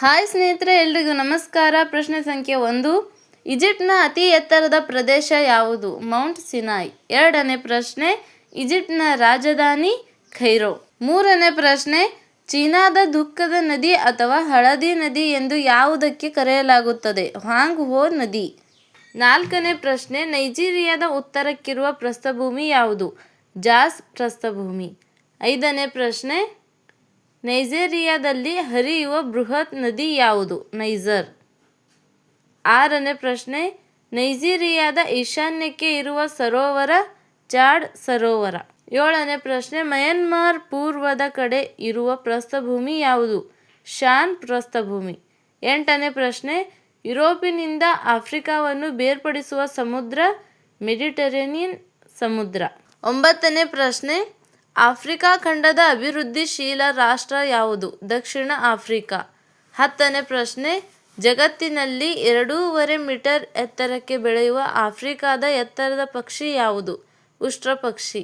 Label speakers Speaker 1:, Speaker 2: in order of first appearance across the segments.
Speaker 1: Hi ಸ್ನೇಹಿತರೆ, ಎಲ್ರಿಗೂ ನಮಸ್ಕಾರ. ಪ್ರಶ್ನೆ ಸಂಖ್ಯೆ ಒಂದು. ಈಜಿಪ್ಟ್ನ ಅತಿ ಎತ್ತರದ ಪ್ರದೇಶ ಯಾವುದು? Mount Sinai. ಎರಡನೇ ಪ್ರಶ್ನೆ, ಈಜಿಪ್ಟ್ನ ರಾಜಧಾನಿ ಖೈರೋ ಮೂರನೇ ಪ್ರಶ್ನೆ, ಚೀನಾದ ದುಃಖದ ನದಿ ಅಥವಾ ಹಳದಿ ನದಿ ಎಂದು ಯಾವುದಕ್ಕೆ ಕರೆಯಲಾಗುತ್ತದೆ? ಹಾಂಗ್ ಹೋ ನದಿ. ನಾಲ್ಕನೇ ಪ್ರಶ್ನೆ, ನೈಜೀರಿಯಾದ ಉತ್ತರಕ್ಕಿರುವ ಪ್ರಸ್ಥಭೂಮಿ ಯಾವುದು? ಜಾಸ್ ಪ್ರಸ್ಥಭೂಮಿ. ಐದನೇ ಪ್ರಶ್ನೆ ನೈಜೀರಿಯಾದಲ್ಲಿ ಹರಿಯುವ ಬೃಹತ್ ನದಿ ಯಾವುದು? ನೈಜರ್. ಆರನೇ ಪ್ರಶ್ನೆ, ನೈಜೀರಿಯಾದ ಈಶಾನ್ಯಕ್ಕೆ ಇರುವ ಸರೋವರ ಚಾಡ್ ಸರೋವರ. ಏಳನೇ ಪ್ರಶ್ನೆ, ಮಯನ್ಮಾರ್ ಪೂರ್ವದ ಕಡೆ ಇರುವ ಪ್ರಸ್ಥಭೂಮಿ ಯಾವುದು? ಶಾನ್ ಪ್ರಸ್ಥಭೂಮಿ. ಎಂಟನೇ ಪ್ರಶ್ನೆ, ಯುರೋಪಿನಿಂದ ಆಫ್ರಿಕಾವನ್ನು ಬೇರ್ಪಡಿಸುವ ಸಮುದ್ರ, ಮೆಡಿಟರೇನಿಯನ್ ಸಮುದ್ರ. ಒಂಬತ್ತನೇ ಪ್ರಶ್ನೆ ಆಫ್ರಿಕಾ ಖಂಡದ ಅಭಿವೃದ್ಧಿಶೀಲ ರಾಷ್ಟ್ರ ಯಾವುದು? ದಕ್ಷಿಣ ಆಫ್ರಿಕಾ. ಹತ್ತನೇ ಪ್ರಶ್ನೆ, ಜಗತ್ತಿನಲ್ಲಿ ಎರಡೂವರೆ ಮೀಟರ್ ಎತ್ತರಕ್ಕೆ ಬೆಳೆಯುವ ಆಫ್ರಿಕಾದ ಎತ್ತರದ ಪಕ್ಷಿ ಯಾವುದು? ಉಷ್ಟ್ರ ಪಕ್ಷಿ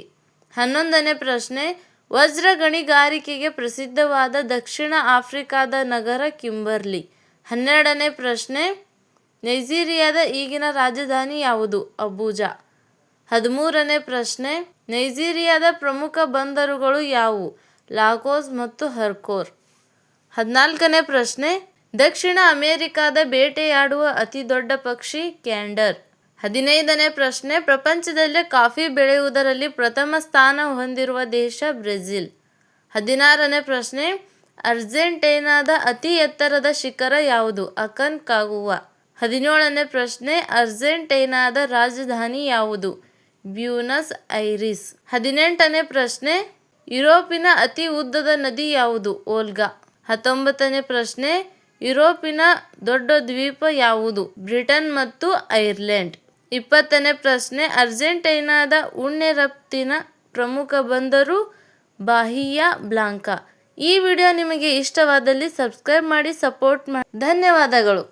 Speaker 1: ಹನ್ನೊಂದನೇ ಪ್ರಶ್ನೆ ವಜ್ರ ಗಣಿಗಾರಿಕೆಗೆ ಪ್ರಸಿದ್ಧವಾದ ದಕ್ಷಿಣ ಆಫ್ರಿಕಾದ ನಗರ ಕಿಂಬರ್ಲಿ. ಹನ್ನೆರಡನೇ ಪ್ರಶ್ನೆ, ನೈಜೀರಿಯಾದ ಈಗಿನ ರಾಜಧಾನಿ ಯಾವುದು? ಅಬೂಜಾ. ಹದಿಮೂರನೇ ಪ್ರಶ್ನೆ, ನೈಜೀರಿಯಾದ ಪ್ರಮುಖ ಬಂದರುಗಳು ಯಾವುವು? ಲಾಗೋಸ್ ಮತ್ತು ಹರ್ಕೋರ್. ಹದಿನಾಲ್ಕನೇ ಪ್ರಶ್ನೆ, ದಕ್ಷಿಣ ಅಮೆರಿಕಾದ ಬೇಟೆಯಾಡುವ ಅತಿ ದೊಡ್ಡ ಪಕ್ಷಿ ಕ್ಯಾಂಡರ್. ಹದಿನೈದನೇ ಪ್ರಶ್ನೆ, ಪ್ರಪಂಚದಲ್ಲೇ ಕಾಫಿ ಬೆಳೆಯುವುದರಲ್ಲಿ ಪ್ರಥಮ ಸ್ಥಾನ ಹೊಂದಿರುವ ದೇಶ ಬ್ರೆಜಿಲ್. ಹದಿನಾರನೇ ಪ್ರಶ್ನೆ, ಅರ್ಜೆಂಟೈನಾದ ಅತಿ ಎತ್ತರದ ಶಿಖರ ಯಾವುದು? ಅಕನ್ ಕಾಗುವಾ. ಹದಿನೇಳನೇ ಪ್ರಶ್ನೆ, ಅರ್ಜೆಂಟೈನಾದ ರಾಜಧಾನಿ ಯಾವುದು? Buenos Aires. ಹದಿನೆಂಟನೇ ಪ್ರಶ್ನೆ, ಯುರೋಪಿನ ಅತಿ ಉದ್ದದ ನದಿ ಯಾವುದು? ಓಲ್ಗಾ ಹತ್ತೊಂಬತ್ತನೇ ಪ್ರಶ್ನೆ, ಯುರೋಪಿನ ದೊಡ್ಡ ದ್ವೀಪ ಯಾವುದು? ಬ್ರಿಟನ್ ಮತ್ತು ಐರ್ಲೆಂಡ್. ಇಪ್ಪತ್ತನೇ ಪ್ರಶ್ನೆ, ಅರ್ಜೆಂಟೈನಾದ ಉಣ್ಣೆ ರಫ್ತಿನ ಪ್ರಮುಖ ಬಂದರು ಬಾಹಿಯಾ ಬ್ಲಾಂಕಾ. ಈ ವಿಡಿಯೋ ನಿಮಗೆ ಇಷ್ಟವಾದಲ್ಲಿ ಸಬ್ಸ್ಕ್ರೈಬ್ ಮಾಡಿ, ಸಪೋರ್ಟ್ ಮಾಡಿ. ಧನ್ಯವಾದಗಳು.